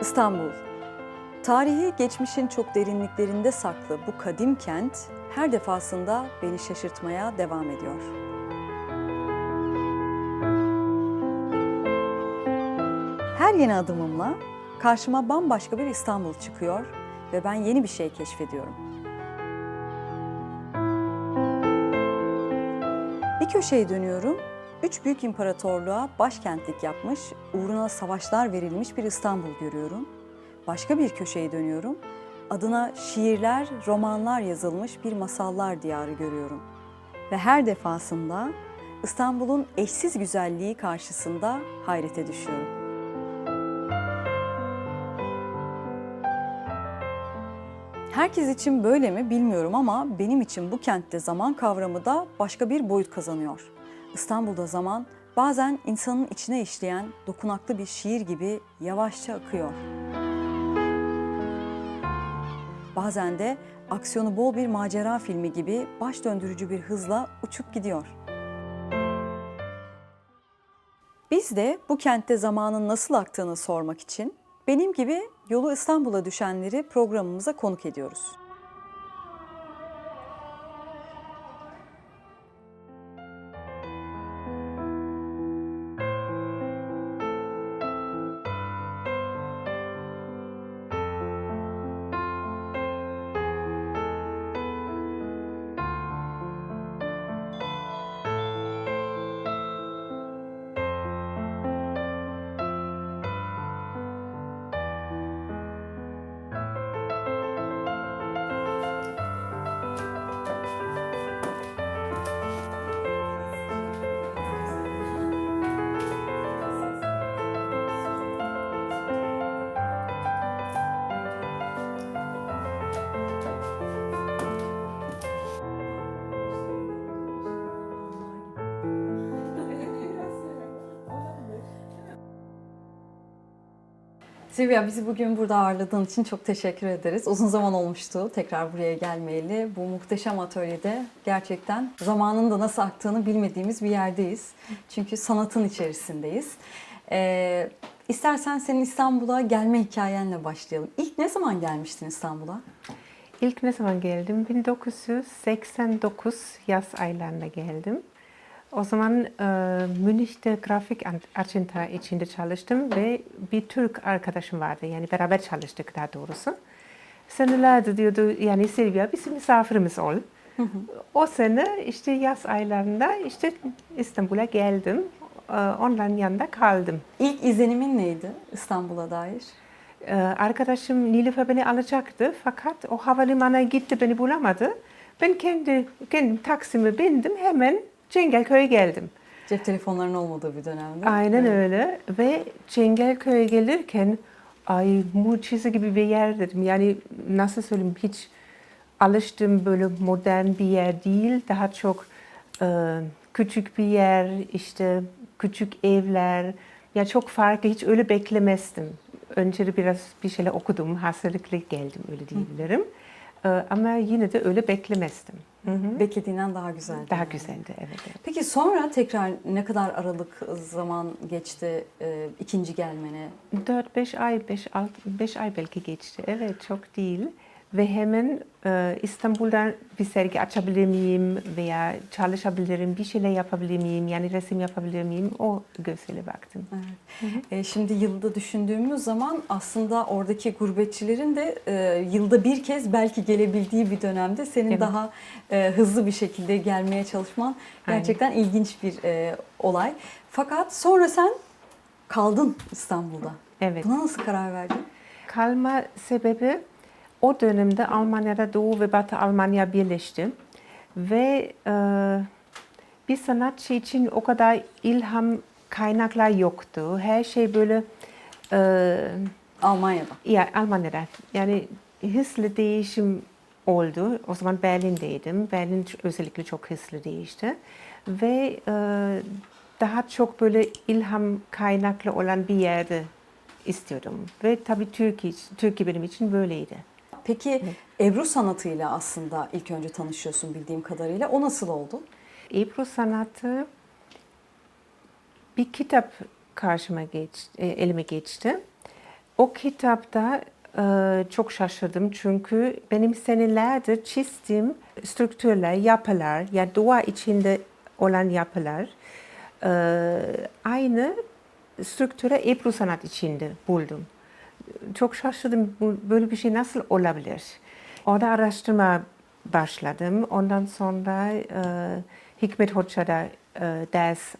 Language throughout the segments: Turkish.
İstanbul. Tarihi geçmişin çok derinliklerinde saklı bu kadim kent her defasında beni şaşırtmaya devam ediyor. Her yeni adımımla karşıma bambaşka bir İstanbul çıkıyor ve ben yeni bir şey keşfediyorum. Bir köşeye dönüyorum, üç büyük imparatorluğa başkentlik yapmış, uğruna savaşlar verilmiş bir İstanbul görüyorum. Başka bir köşeye dönüyorum, adına şiirler, romanlar yazılmış bir masallar diyarı görüyorum. Ve her defasında İstanbul'un eşsiz güzelliği karşısında hayrete düşüyorum. Herkes için böyle mi bilmiyorum ama benim için bu kentte zaman kavramı da başka bir boyut kazanıyor. İstanbul'da zaman bazen insanın içine işleyen dokunaklı bir şiir gibi yavaşça akıyor. Bazen de aksiyonu bol bir macera filmi gibi baş döndürücü bir hızla uçup gidiyor. Biz de bu kentte zamanın nasıl aktığını sormak için benim gibi yolu İstanbul'a düşenleri programımıza konuk ediyoruz. Silvia bizi bugün burada ağırladığın için çok teşekkür ederiz. Uzun zaman olmuştu tekrar buraya gelmeyeli. Bu muhteşem atölyede gerçekten zamanın da nasıl aktığını bilmediğimiz bir yerdeyiz. Çünkü sanatın içerisindeyiz. Ee, istersen senin İstanbul'a gelme hikayenle başlayalım. İlk ne zaman gelmiştin İstanbul'a? İlk ne zaman geldim? 1989 yaz aylarında geldim. O zaman e, Münih'te grafik acenta içinde çalıştım ve bir Türk arkadaşım vardı. Yani beraber çalıştık daha doğrusu. Senelerdir diyordu yani Silvia bizim misafirimiz ol. O sene işte yaz aylarında işte İstanbul'a geldim. E, onların yanında kaldım. İlk izlenimin neydi İstanbul'a dair? Ee, arkadaşım Nilüfer beni alacaktı fakat o havalimanına gitti beni bulamadı. Ben kendi kendim taksimi bindim hemen Cengelköy'e geldim. Cep telefonlarının olmadığı bir dönemde. Aynen Evet. öyle ve Cengelköy'e gelirken ay mucize gibi bir yer dedim. Yani nasıl söyleyeyim hiç alıştığım böyle modern bir yer değil. Daha çok e, küçük bir yer, işte küçük evler. Ya çok farklı, hiç öyle beklemezdim. Önce de biraz bir şeyler okudum, hazırlıklı geldim öyle diyebilirim. E, ama yine de öyle beklemezdim. Hı hı. Beklediğinden daha güzeldi. Daha güzeldi, evet. evet. Peki sonra tekrar ne kadar aralık zaman geçti e, ikinci gelmene? 4-5 ay, 5 ay belki geçti. Evet, çok değil. Ve hemen e, İstanbul'da bir sergi açabilir miyim veya çalışabilirim, bir şeyler yapabilir miyim, yani resim yapabilir miyim? O gözüyle baktım. Evet. E, şimdi yılda düşündüğümüz zaman aslında oradaki gurbetçilerin de e, yılda bir kez belki gelebildiği bir dönemde senin Evet. daha e, hızlı bir şekilde gelmeye çalışman Aynen. gerçekten ilginç bir e, olay. Fakat sonra sen kaldın İstanbul'da. Evet. Buna nasıl karar verdin? Kalma sebebi o dönemde Almanya'da Doğu ve Batı Almanya birleşti. Ve e, bir sanatçı için o kadar ilham kaynaklar yoktu. Her şey böyle e, Almanya'da. ya Almanya'da yani hızlı değişim oldu. O zaman Berlin'deydim. Berlin özellikle çok hızlı değişti. Ve e, daha çok böyle ilham kaynaklı olan bir yerde istiyordum. Ve tabii Türkiye, Türkiye benim için böyleydi. Peki Ebru sanatıyla aslında ilk önce tanışıyorsun bildiğim kadarıyla. O nasıl oldu? Ebru sanatı bir kitap karşıma geçti, e, elime geçti. O kitapta e, çok şaşırdım çünkü benim senelerdir çizdiğim struktürler, yapılar, ya doğa içinde olan yapılar e, aynı strüktüre Ebru sanat içinde buldum. Çok şaşırdım bu, böyle bir şey nasıl olabilir? Orada araştırma başladım. Ondan sonra e, Hikmet Hoca'da e, ders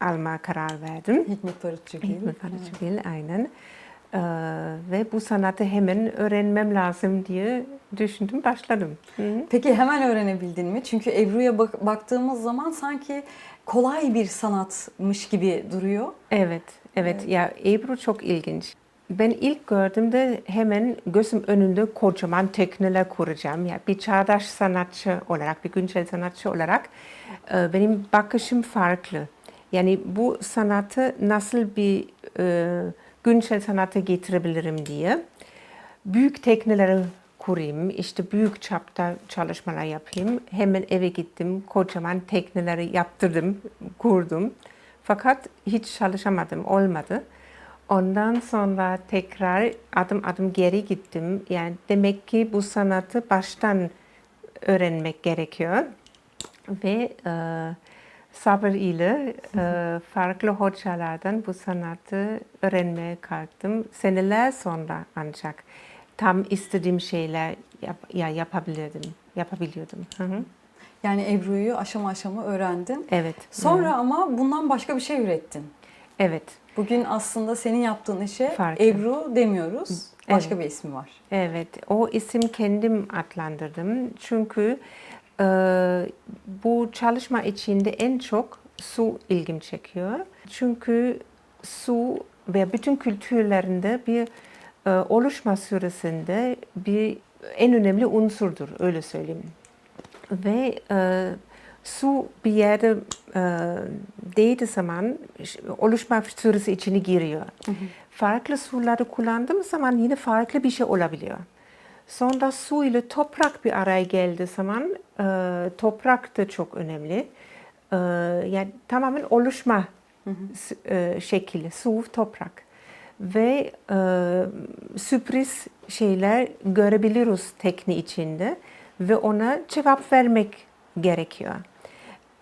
alma karar verdim. Hikmet Barutçugil. Hikmet Barutçugil aynen. Ee, ve bu sanatı hemen öğrenmem lazım diye düşündüm, başladım. Hı. Peki hemen öğrenebildin mi? Çünkü Ebru'ya bak- baktığımız zaman sanki kolay bir sanatmış gibi duruyor. Evet, evet. Ya Ebru çok ilginç. Ben ilk gördüğümde hemen gözüm önünde kocaman tekneler kuracağım. Ya bir çağdaş sanatçı olarak, bir güncel sanatçı olarak e, benim bakışım farklı. Yani bu sanatı nasıl bir e, güncel sanata getirebilirim diye büyük tekneleri kurayım, işte büyük çapta çalışmalar yapayım. Hemen eve gittim, kocaman tekneleri yaptırdım, kurdum. Fakat hiç çalışamadım, olmadı. Ondan sonra tekrar adım adım geri gittim. Yani demek ki bu sanatı baştan öğrenmek gerekiyor. Ve e, sabır ile e, farklı hocalardan bu sanatı öğrenmeye kalktım. Seneler sonra ancak tam istediğim şeyler yap, ya yapabilirdim, yapabiliyordum. Hı hı. Yani Ebru'yu aşama aşama öğrendin. Evet. Sonra ama bundan başka bir şey ürettin. Evet. Bugün aslında senin yaptığın işe Farklı. Ebru demiyoruz. Başka Evet. bir ismi var. Evet, o isim kendim adlandırdım. Çünkü e, bu çalışma içinde en çok su ilgim çekiyor. Çünkü su ve bütün kültürlerinde bir e, oluşma süresinde bir en önemli unsurdur, öyle söyleyeyim. Ve e, su bir yerde e, değdiği zaman oluşma süresi içine giriyor. Farklı suları kullandığım zaman yine farklı bir şey olabiliyor. Sonra su ile toprak bir araya geldiği zaman e, toprak da çok önemli. E, yani tamamen oluşma e, şekli, su, toprak. Ve e, sürpriz şeyler görebiliyoruz tekne içinde ve ona cevap vermek gerekiyor.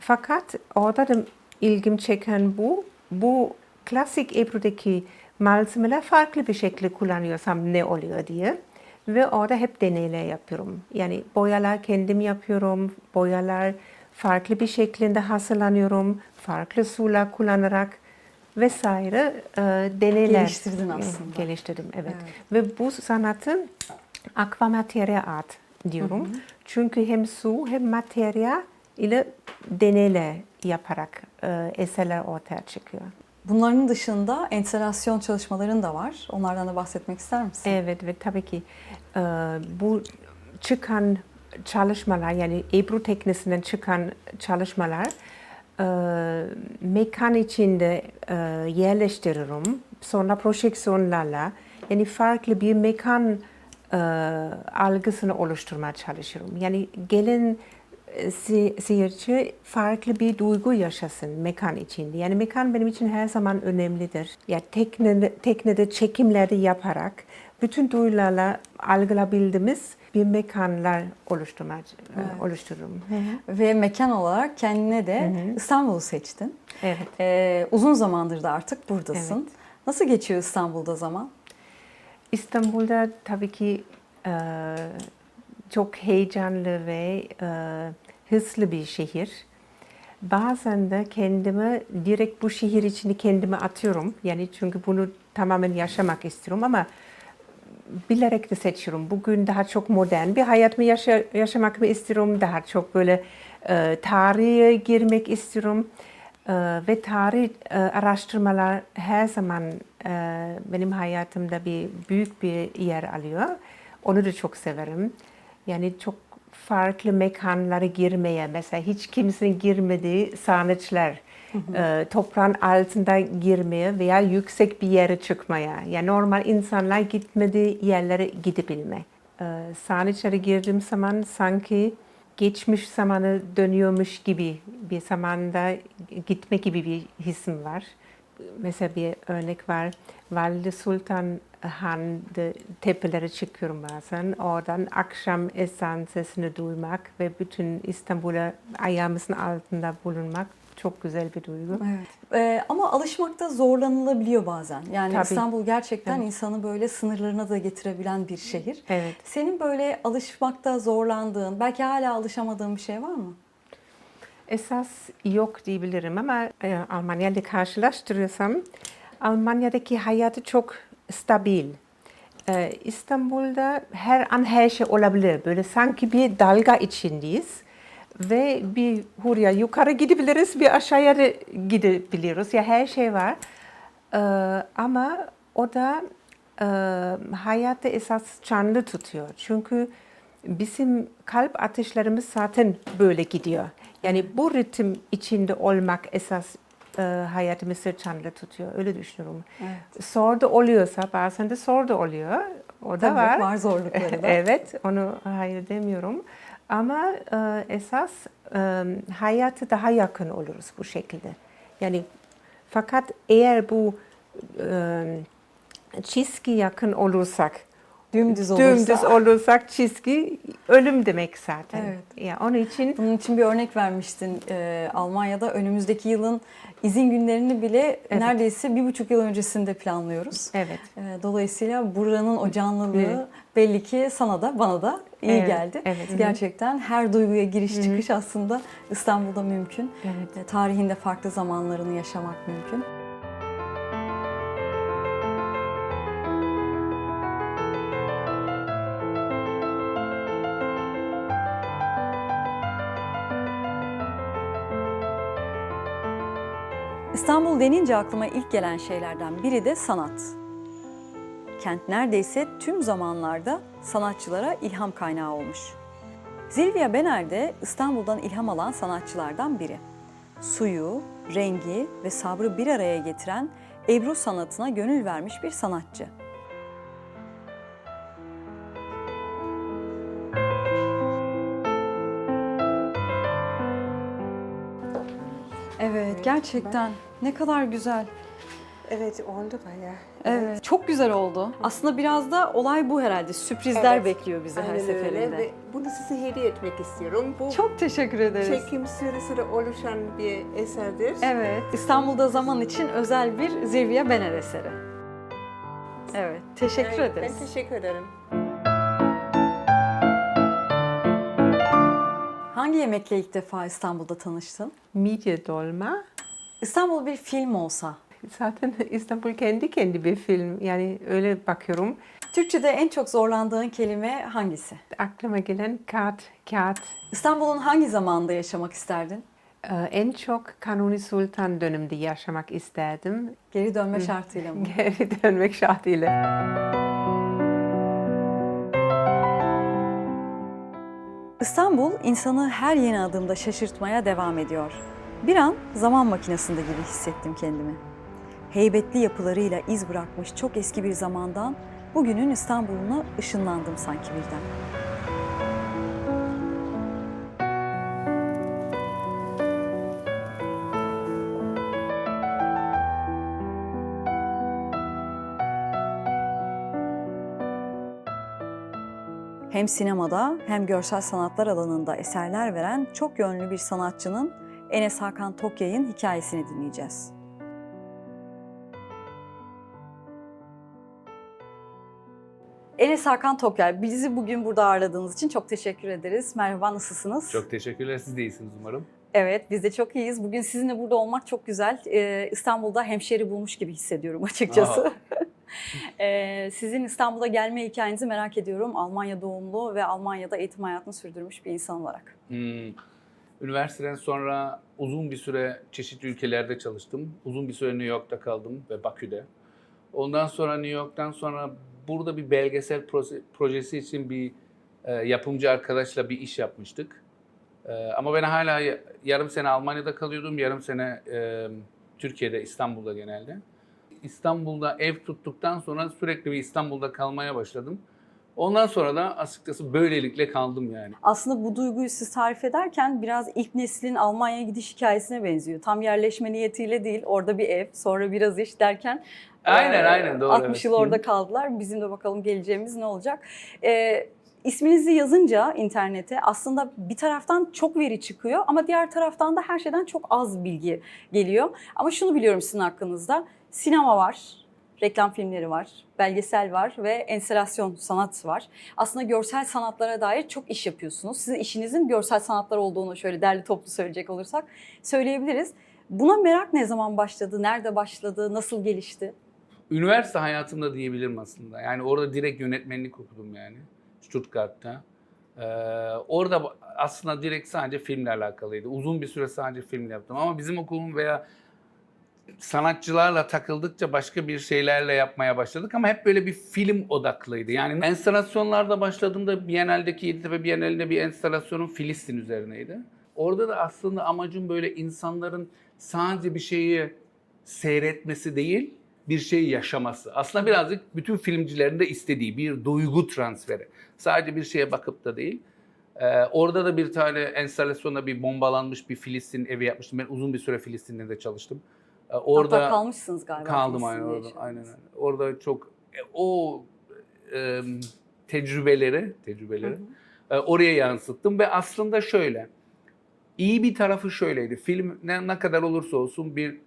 Fakat orada da ilgim çeken bu, bu klasik Ebru'daki malzemeler farklı bir şekilde kullanıyorsam ne oluyor diye. Ve orada hep deneyler yapıyorum. Yani boyalar kendim yapıyorum, boyalar farklı bir şekilde hazırlanıyorum, farklı sular kullanarak vesaire e, deneyler Geliştirdin aslında. Geliştirdim, evet. Ve bu sanatı akvamaterya art diyorum. Çünkü hem su hem materya ile deneyler yaparak e, eserler ortaya çıkıyor. Bunların dışında enstelasyon çalışmaların da var. Onlardan da bahsetmek ister misin? Evet ve tabii ki e, bu çıkan çalışmalar yani Ebru teknesinden çıkan çalışmalar e, mekan içinde e, yerleştiriyorum. Sonra projeksiyonlarla yani farklı bir mekan e, algısını oluşturmaya çalışıyorum. Yani gelen e, se- seyirci farklı bir duygu yaşasın mekan içinde. Yani mekan benim için her zaman önemlidir. Ya tekne, teknede çekimleri yaparak bütün duyularla algılabildiğimiz bir mekanlar oluşturmaya e, oluştururum. Ve mekan olarak kendine de İstanbul'u seçtin. Evet. Ee, uzun zamandır da artık buradasın. Nasıl geçiyor İstanbul'da zaman? İstanbul'da tabii ki e, çok heyecanlı ve e, hızlı bir şehir. Bazen de kendimi direkt bu şehir içine kendimi atıyorum. Yani çünkü bunu tamamen yaşamak istiyorum ama bilerek de seçiyorum. Bugün daha çok modern bir hayat mı yaşa- yaşamak mı istiyorum? Daha çok böyle e, tarihe girmek istiyorum. E, ve tarih e, araştırmalar her zaman e, benim hayatımda bir büyük bir yer alıyor. Onu da çok severim. Yani çok farklı mekanlara girmeye, mesela hiç kimsenin girmediği sarnıçlar, e, toprağın altında girmeye veya yüksek bir yere çıkmaya. Yani normal insanlar gitmediği yerlere gidebilme. E, sarnıçlara girdiğim zaman sanki geçmiş zamanı dönüyormuş gibi bir zamanda gitme gibi bir hissim var. Mesela bir örnek var. Valide Sultan Han'da tepelere çıkıyorum bazen. Oradan akşam ezan sesini duymak ve bütün İstanbul'a ayağımızın altında bulunmak çok güzel bir duygu. Evet. Ee, ama alışmakta zorlanılabiliyor bazen. Yani Tabii. İstanbul gerçekten Evet. insanı böyle sınırlarına da getirebilen bir şehir. Evet. Senin böyle alışmakta zorlandığın, belki hala alışamadığın bir şey var mı? Esas yok diyebilirim ama e, Almanya'da karşılaştırıyorsam Almanya'daki hayatı çok stabil. E, İstanbul'da her an her şey olabilir. Böyle sanki bir dalga içindeyiz ve bir hurya yukarı gidebiliriz, bir aşağıya da gidebiliriz. Ya her şey var. E, ama o da e, hayatı esas canlı tutuyor. Çünkü bizim kalp atışlarımız zaten böyle gidiyor. Yani bu ritim içinde olmak esas e, hayatımızı canlı tutuyor. Öyle düşünüyorum. Evet. Zor da oluyorsa bazen de zor da oluyor. O da Tabii, var. var zorlukları da. evet, onu hayır demiyorum. Ama e, esas e, hayata daha yakın oluruz bu şekilde. Yani fakat eğer bu e, çizgi yakın olursak, Dümdüz olursa. dümdüz olursak çizgi ölüm demek zaten. Evet. Ya onun için Bunun için bir örnek vermiştin Ee, Almanya'da önümüzdeki yılın izin günlerini bile Evet. neredeyse bir buçuk yıl öncesinde planlıyoruz. evet. Ee, Dolayısıyla buranın o canlılığı Evet. belli ki sana da bana da iyi Evet, geldi. evet. Gerçekten her duyguya giriş çıkış aslında İstanbul'da mümkün. Evet. Ee, Tarihinde farklı zamanlarını yaşamak mümkün. İstanbul denince aklıma ilk gelen şeylerden biri de sanat. Kent neredeyse tüm zamanlarda sanatçılara ilham kaynağı olmuş. Silvia Bener de İstanbul'dan ilham alan sanatçılardan biri. Suyu, rengi ve sabrı bir araya getiren Ebru sanatına gönül vermiş bir sanatçı. Gerçekten ne kadar güzel. Evet oldu bayağı. Evet, çok güzel oldu. Aslında biraz da olay bu herhalde. Sürprizler Evet. bekliyor bizi her Aynen öyle seferinde. ve bunu size hediye etmek istiyorum. Bu Çok teşekkür ederiz. çekim süresi oluşan bir eserdir. Evet, İstanbul'da zaman için özel bir Zirviye Bener eseri. Evet, teşekkür Evet, ederiz. Ben teşekkür ederim. Hangi yemekle ilk defa İstanbul'da tanıştın? Midye dolma. İstanbul bir film olsa, Zaten İstanbul kendi kendi bir film. Yani öyle bakıyorum. Türkçe'de en çok zorlandığın kelime hangisi? Aklıma gelen kağıt, kağıt. İstanbul'un hangi zamanında yaşamak isterdin? Ee, en çok Kanuni Sultan döneminde yaşamak isterdim. Geri dönme şartıyla mı? Geri dönmek şartıyla. İstanbul insanı her yeni adımda şaşırtmaya devam ediyor. Bir an zaman makinesinde gibi hissettim kendimi. Heybetli yapılarıyla iz bırakmış çok eski bir zamandan bugünün İstanbul'una ışınlandım sanki birden. Hem sinemada hem görsel sanatlar alanında eserler veren çok yönlü bir sanatçının Enes Hakan Tokyay'ın hikayesini dinleyeceğiz. Enes Hakan Tokyay, bizi bugün burada ağırladığınız için çok teşekkür ederiz. Merhaba, nasılsınız? Çok teşekkürler. Siz de iyisiniz umarım. Evet, biz de çok iyiyiz. Bugün sizinle burada olmak çok güzel. Ee, İstanbul'da hemşeri bulmuş gibi hissediyorum açıkçası. Ee, sizin İstanbul'a gelme hikayenizi merak ediyorum. Almanya doğumlu ve Almanya'da eğitim hayatını sürdürmüş bir insan olarak. Hmm. Üniversiteden sonra uzun bir süre çeşitli ülkelerde çalıştım. Uzun bir süre New York'ta kaldım ve Bakü'de. Ondan sonra New York'tan sonra burada bir belgesel proje- projesi için bir e, yapımcı arkadaşla bir iş yapmıştık. E, ama ben hala ya- yarım sene Almanya'da kalıyordum, yarım sene e, Türkiye'de, İstanbul'da genelde. İstanbul'da ev tuttuktan sonra sürekli bir İstanbul'da kalmaya başladım. Ondan sonra da açıkçası böylelikle kaldım yani. Aslında bu duyguyu siz tarif ederken biraz ilk neslin Almanya'ya gidiş hikayesine benziyor. Tam yerleşme niyetiyle değil, orada bir ev, sonra biraz iş derken Aynen aynen doğru. 60 evet. yıl orada kaldılar. Bizim de bakalım geleceğimiz ne olacak. E, isminizi yazınca internete aslında bir taraftan çok veri çıkıyor ama diğer taraftan da her şeyden çok az bilgi geliyor. Ama şunu biliyorum sizin hakkınızda. Sinema var, reklam filmleri var, belgesel var ve enstelasyon sanat var. Aslında görsel sanatlara dair çok iş yapıyorsunuz. Sizin işinizin görsel sanatlar olduğunu şöyle derli toplu söyleyecek olursak söyleyebiliriz. Buna merak ne zaman başladı, nerede başladı, nasıl gelişti? Üniversite hayatımda diyebilirim aslında. Yani orada direkt yönetmenlik okudum yani. Stuttgart'ta. Ee, orada aslında direkt sadece filmle alakalıydı. Uzun bir süre sadece film yaptım ama bizim okulun veya sanatçılarla takıldıkça başka bir şeylerle yapmaya başladık ama hep böyle bir film odaklıydı. Yani enstalasyonlarda başladığımda Biennale'deki Yeditepe Biennale'de bir enstalasyonum Filistin üzerineydi. Orada da aslında amacım böyle insanların sadece bir şeyi seyretmesi değil, bir şeyi yaşaması. Aslında birazcık bütün filmcilerin de istediği bir duygu transferi. Sadece bir şeye bakıp da değil. Ee, orada da bir tane enstalasyonda bir bombalanmış bir Filistin evi yapmıştım. Ben uzun bir süre Filistin'de de çalıştım. Ee, orada Hatta kalmışsınız galiba. kaldım aynen orada. yaşadınız. Aynen, aynen. Orada çok e, o e, tecrübeleri, tecrübeleri e, oraya yansıttım ve aslında şöyle. iyi bir tarafı şöyleydi. Film ne, ne kadar olursa olsun bir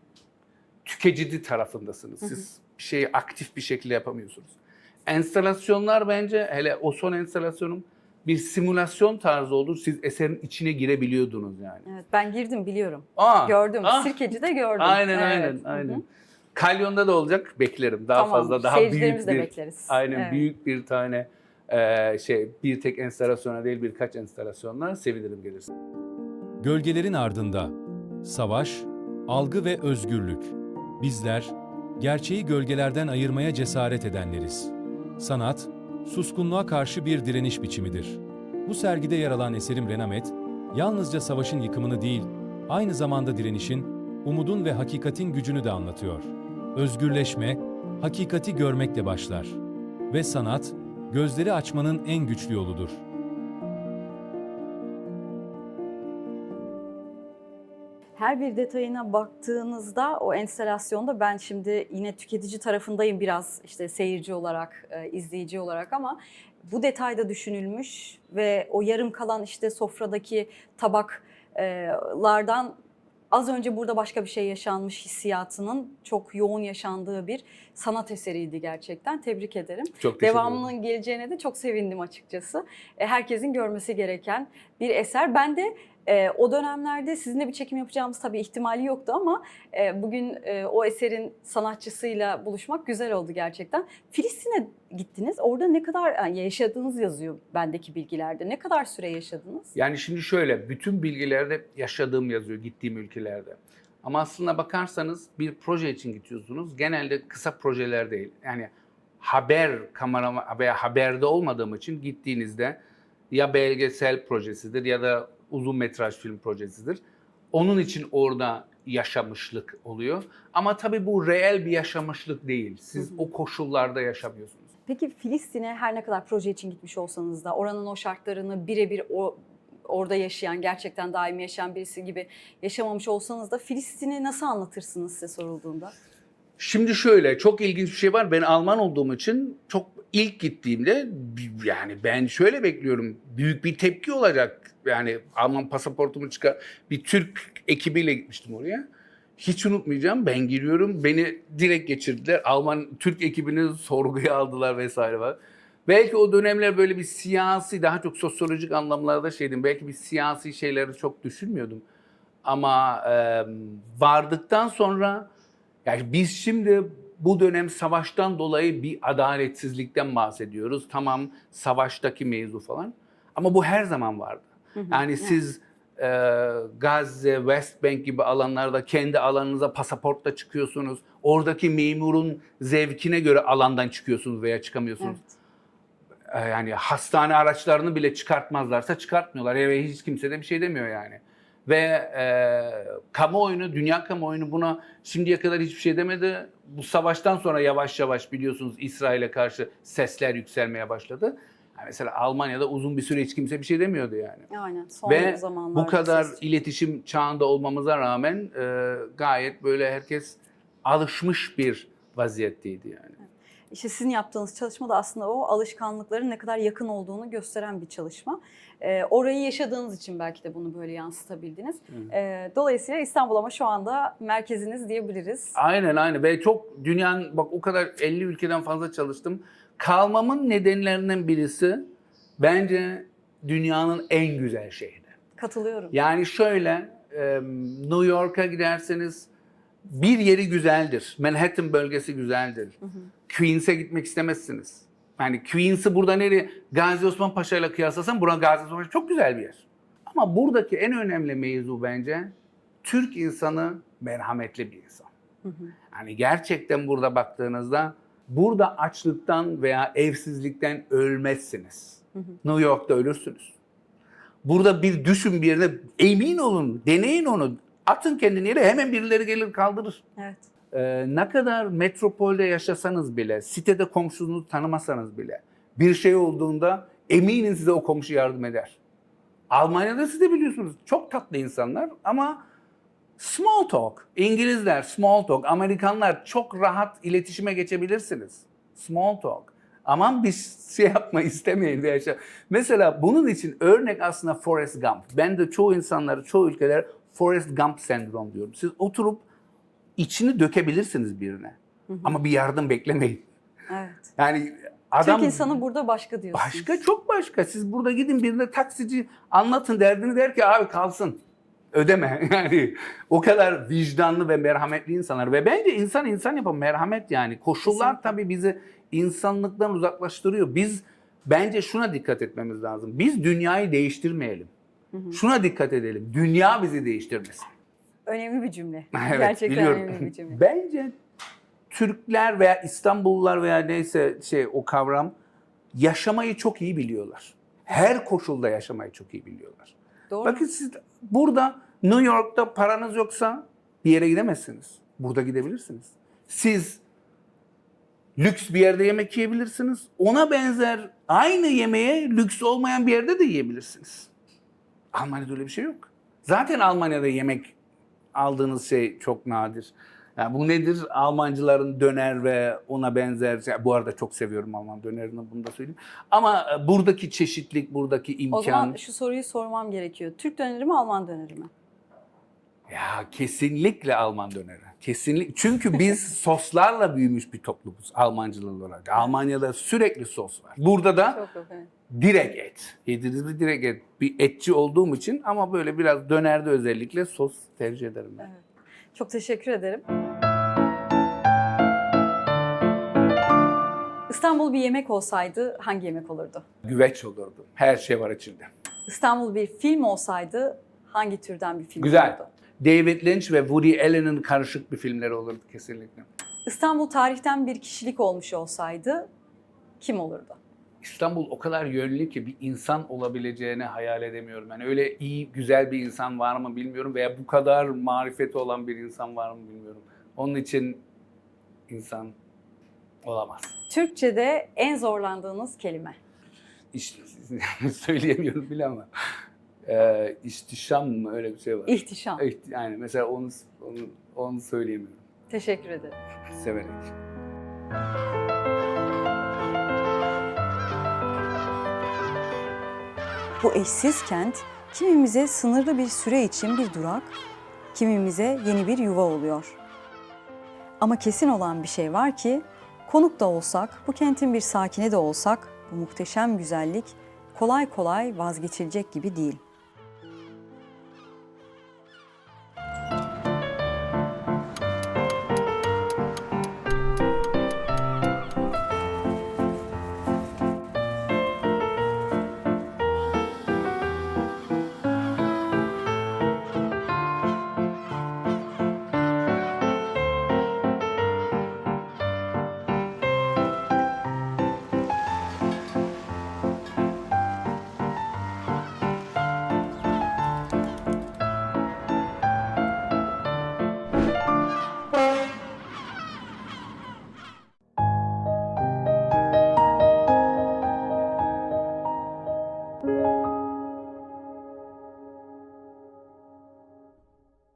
tüketici tarafındasınız. Siz bir şeyi aktif bir şekilde yapamıyorsunuz. Enstalasyonlar bence hele o son enstalasyonum bir simülasyon tarzı oldu. Siz eserin içine girebiliyordunuz yani. Evet, ben girdim biliyorum. Aa, Gördüm. ah, Sirkeci'de gördüm. Aynen Evet. aynen Hı hı. aynen. Kalyon'da da olacak. Beklerim. Daha Tamam, fazla daha büyük bir bekleriz. aynen Evet. büyük bir tane e, şey bir tek enstalasyona değil birkaç enstalasyonla sevinirim gelirsin. Gölgelerin ardında savaş, algı ve özgürlük. Bizler gerçeği gölgelerden ayırmaya cesaret edenleriz. Sanat, suskunluğa karşı bir direniş biçimidir. Bu sergide yer alan eserim Renamet, yalnızca savaşın yıkımını değil, aynı zamanda direnişin, umudun ve hakikatin gücünü de anlatıyor. Özgürleşme, hakikati görmekle başlar. Ve sanat, gözleri açmanın en güçlü yoludur. Her bir detayına baktığınızda o enstalasyonda ben şimdi yine tüketici tarafındayım biraz işte seyirci olarak, e, izleyici olarak ama bu detayda düşünülmüş ve o yarım kalan işte sofradaki tabaklardan az önce burada başka bir şey yaşanmış hissiyatının çok yoğun yaşandığı bir sanat eseriydi gerçekten. Tebrik ederim. Çok ederim. Devamının geleceğine de çok sevindim açıkçası. E, Herkesin görmesi gereken bir eser. Ben de e, o dönemlerde sizinle bir çekim yapacağımız tabii ihtimali yoktu ama e, bugün e, o eserin sanatçısıyla buluşmak güzel oldu gerçekten. Filistin'e gittiniz. Orada ne kadar yani yaşadığınız yazıyor bendeki bilgilerde. Ne kadar süre yaşadınız? Yani şimdi şöyle, bütün bilgilerde yaşadığım yazıyor gittiğim ülkelerde. Ama aslında bakarsanız bir proje için gidiyorsunuz. Genelde kısa projeler değil. Yani haber kamera veya haberde olmadığım için gittiğinizde ya belgesel projesidir ya da uzun metraj film projesidir. Onun için orada yaşamışlık oluyor. Ama tabii bu reel bir yaşamışlık değil. Siz o koşullarda yaşamıyorsunuz. Peki Filistin'e her ne kadar proje için gitmiş olsanız da oranın o şartlarını birebir o orada yaşayan, gerçekten daimi yaşayan birisi gibi yaşamamış olsanız da Filistin'i nasıl anlatırsınız size sorulduğunda? Şimdi şöyle çok ilginç bir şey var. Ben Alman olduğum için çok ilk gittiğimde yani ben şöyle bekliyorum. Büyük bir tepki olacak. Yani Alman pasaportumu çıkar. Bir Türk ekibiyle gitmiştim oraya. Hiç unutmayacağım. Ben giriyorum. Beni direkt geçirdiler. Alman Türk ekibini sorguya aldılar vesaire var. Belki o dönemler böyle bir siyasi, daha çok sosyolojik anlamlarda şeydim. Belki bir siyasi şeyleri çok düşünmüyordum. Ama e, vardıktan sonra yani biz şimdi bu dönem savaştan dolayı bir adaletsizlikten bahsediyoruz. Tamam savaştaki mevzu falan ama bu her zaman vardı. Yani siz e, Gazze, West Bank gibi alanlarda kendi alanınıza pasaportla çıkıyorsunuz. Oradaki memurun zevkine göre alandan çıkıyorsunuz veya çıkamıyorsunuz. Evet. E, yani hastane araçlarını bile çıkartmazlarsa çıkartmıyorlar. Ve hiç kimse de bir şey demiyor yani. Ve e, kamuoyunu, dünya kamuoyunu buna şimdiye kadar hiçbir şey demedi. Bu savaştan sonra yavaş yavaş biliyorsunuz İsrail'e karşı sesler yükselmeye başladı. Yani mesela Almanya'da uzun bir süre hiç kimse bir şey demiyordu yani. Aynen. Son Ve bu kadar siz- iletişim çağında olmamıza rağmen e, gayet böyle herkes alışmış bir vaziyetteydi yani. İşte sizin yaptığınız çalışma da aslında o alışkanlıkların ne kadar yakın olduğunu gösteren bir çalışma. Ee, orayı yaşadığınız için belki de bunu böyle yansıtabildiniz. Ee, dolayısıyla İstanbul ama şu anda merkeziniz diyebiliriz. Aynen aynen ve çok dünyanın bak o kadar 50 ülkeden fazla çalıştım. Kalmamın nedenlerinden birisi bence dünyanın en güzel şehri. Katılıyorum. Yani şöyle e, New York'a giderseniz bir yeri güzeldir. Manhattan bölgesi güzeldir. Queens'e gitmek istemezsiniz. Yani Queens'i burada nereye? Gazi Osman Paşa ile kıyaslasan buranın Gazi Osman Paşa çok güzel bir yer. Ama buradaki en önemli mevzu bence Türk insanı merhametli bir insan. Yani gerçekten burada baktığınızda burada açlıktan veya evsizlikten ölmezsiniz. New York'ta ölürsünüz. Burada bir düşün bir yerine emin olun, deneyin onu. Atın kendini yere hemen birileri gelir kaldırır. Evet. Ee, ne kadar metropolde yaşasanız bile, sitede komşunuzu tanımasanız bile bir şey olduğunda eminim size o komşu yardım eder. Almanya'da siz de biliyorsunuz çok tatlı insanlar ama small talk. İngilizler small talk, Amerikanlar çok rahat iletişime geçebilirsiniz. Small talk. Aman bir şey yapma istemeyin veya şey. Mesela bunun için örnek aslında Forrest Gump. Ben de çoğu insanları, çoğu ülkeler Forrest Gump sendrom diyorum. Siz oturup içini dökebilirsiniz birine. Ama bir yardım beklemeyin. Evet. Yani adam Türk insanı burada başka diyorsunuz. başka çok başka. Siz burada gidin birine taksici anlatın derdini der ki abi kalsın. Ödeme. Yani o kadar vicdanlı ve merhametli insanlar ve bence insan insan yapan merhamet yani. Koşullar Kesinlikle. tabii bizi insanlıktan uzaklaştırıyor. Biz bence şuna dikkat etmemiz lazım. Biz dünyayı değiştirmeyelim. Şuna dikkat edelim. Dünya bizi değiştirmesin. Önemli bir cümle. Evet, Gerçekten biliyorum. önemli bir cümle. Bence Türkler veya İstanbullular veya neyse şey o kavram yaşamayı çok iyi biliyorlar. Her koşulda yaşamayı çok iyi biliyorlar. Doğru. Bakın siz burada New York'ta paranız yoksa bir yere gidemezsiniz. Burada gidebilirsiniz. Siz lüks bir yerde yemek yiyebilirsiniz. Ona benzer aynı yemeğe lüks olmayan bir yerde de yiyebilirsiniz. Almanya'da öyle bir şey yok. Zaten Almanya'da yemek aldığınız şey çok nadir. Yani bu nedir? Almancıların döner ve ona benzer. şey- Bu arada çok seviyorum Alman dönerini bunu da söyleyeyim. Ama e, buradaki çeşitlik, buradaki imkan. O zaman şu soruyu sormam gerekiyor. Türk döneri mi, Alman döneri mi? Ya kesinlikle Alman döneri. Kesinlikle. Çünkü biz soslarla büyümüş bir toplumuz Almancılar olarak. Almanya'da sürekli sos var. Burada da direkt et. Yediniz mi direkt et. Bir etçi olduğum için ama böyle biraz dönerde özellikle sos tercih ederim ben. Evet. Çok teşekkür ederim. İstanbul bir yemek olsaydı hangi yemek olurdu? Güveç olurdu. Her şey var içinde. İstanbul bir film olsaydı hangi türden bir film Güzel. olurdu? David Lynch ve Woody Allen'ın karışık bir filmleri olurdu kesinlikle. İstanbul tarihten bir kişilik olmuş olsaydı kim olurdu? İstanbul o kadar yönlü ki bir insan olabileceğini hayal edemiyorum. Yani öyle iyi, güzel bir insan var mı bilmiyorum veya bu kadar marifeti olan bir insan var mı bilmiyorum. Onun için insan olamaz. Türkçe'de en zorlandığınız kelime. İşte söyleyemiyorum bile ama. Ee, ihtişam mı öyle bir şey var. İhtişam. İhti- Yani mesela onu, onu, onu söyleyemiyorum. Teşekkür ederim. Severek. Bu eşsiz kent kimimize sınırlı bir süre için bir durak, kimimize yeni bir yuva oluyor. Ama kesin olan bir şey var ki konuk da olsak, bu kentin bir sakini de olsak bu muhteşem güzellik kolay kolay vazgeçilecek gibi değil.